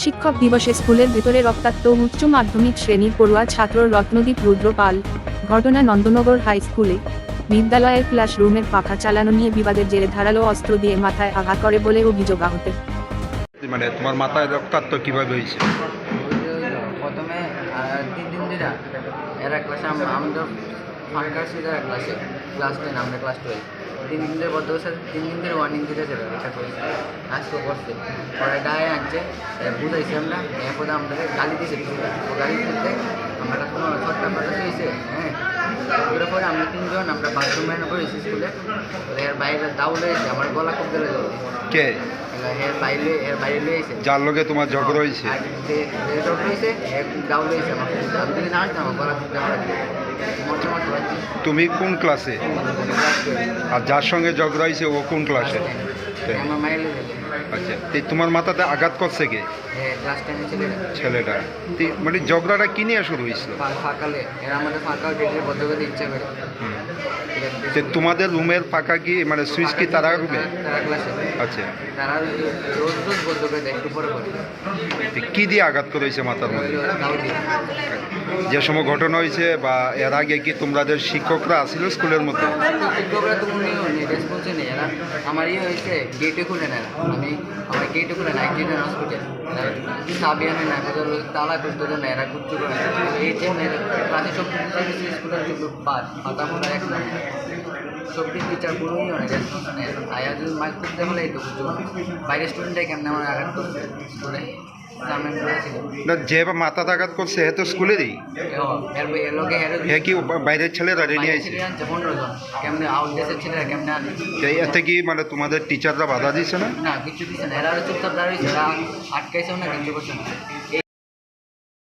শিক্ষক দিবসে স্কুলের ভেতরে রক্তাক্ত উচ্চ মাধ্যমিক শ্রেণির পড়ুয়া ছাত্র রত্নদীপ রুদ্র পাল ঘটনা নন্দনগর হাই স্কুলে বিদ্যালয়ের ক্লাসরুমের পাখা চালানো নিয়ে বিবাদের জেরে ধারালো অস্ত্র দিয়ে মাথায় আঘাত করে বলে অভিযোগ আহতের। মানে তোমার মাথায় রক্তাক্ত কীভাবে হয়েছে? প্রথমে তিন দিন ধরে এরা ক্লাসে আম- আমাদের এরা ক্লাসে ক্লাস টেন আমরা ক্লাস টুয়েলভ তিন দিন ধরে বদ্ধ তিন দিন ধরে ওয়ার্নিং দিতেছে এটা করি আজকে করছে পরে গায়ে আনছে বুঝাইছি আমরা এরপরে আমাদের গালি দিয়েছে। ও গালি দিতে আমরা কোনো ছট্টা পাটা হয়েছে হ্যাঁ। ওগুলো পরে আমরা তিনজন, আমরা বাথরুম বাথরুমে করেছি স্কুলে। এর বাইরে দাউল হয়েছে, আমার গলা খুব গেলে কে? এর বাইরে এর বাইরে লিয়ে যার লগে তোমার ঝগড়া হয়েছে? এক আমার না আসতাম তুমি কোন ক্লাসে আর যার সঙ্গে ঝগড়া হয়েছে ও কোন ক্লাসে আচ্ছা। তোমার মাথাতে আঘাত করছে কে? হ্যাঁ ছেলেটা। মানে ঝগড়াটা কি নিয়ে শুরু হয়েছিল? তোমাদের রুমের ফাঁকা কি মানে সুইচ কি তারা রুমে আচ্ছা। তারা কি দিয়ে আঘাত করেছে মাথার মধ্যে? যে সময় ঘটনা হয়েছে বা এর আগে কি তোমাদের শিক্ষকরা আসিল স্কুলের মধ্যে? রেসপন্সই নেই এরা আমার ইয়ে হয়েছে গেটে খুলে না এরা। আমি আমার গেটে খুলে না একদিনের হসপিটাল চাবি আনে না কোথাও তালা করতে দেয় না, এরা কুচ্ছু করে। এই যে ক্লাসে সব কিছু স্কুলের জন্য বাদ মাথা মোটা এক নম্বর সব দিক টিচার পুরোই অনেক নেই আয়া যদি মাইক করতে হলে এই তো কিছু। বাইরের স্টুডেন্টে কেমন আমার আঘাত করছে স্কুলে যে বা মাথা আঘাত করছে হে তো স্কুলেরই হে কি বাইরের ছেলেরা রেডি তে এতে কি মানে তোমাদের টিচাররা বাধা দিছে না? না কিছু দিচ্ছে না এরা চুপচাপ দাঁড়িয়েছে আটকাইছে না কিছু করছে না।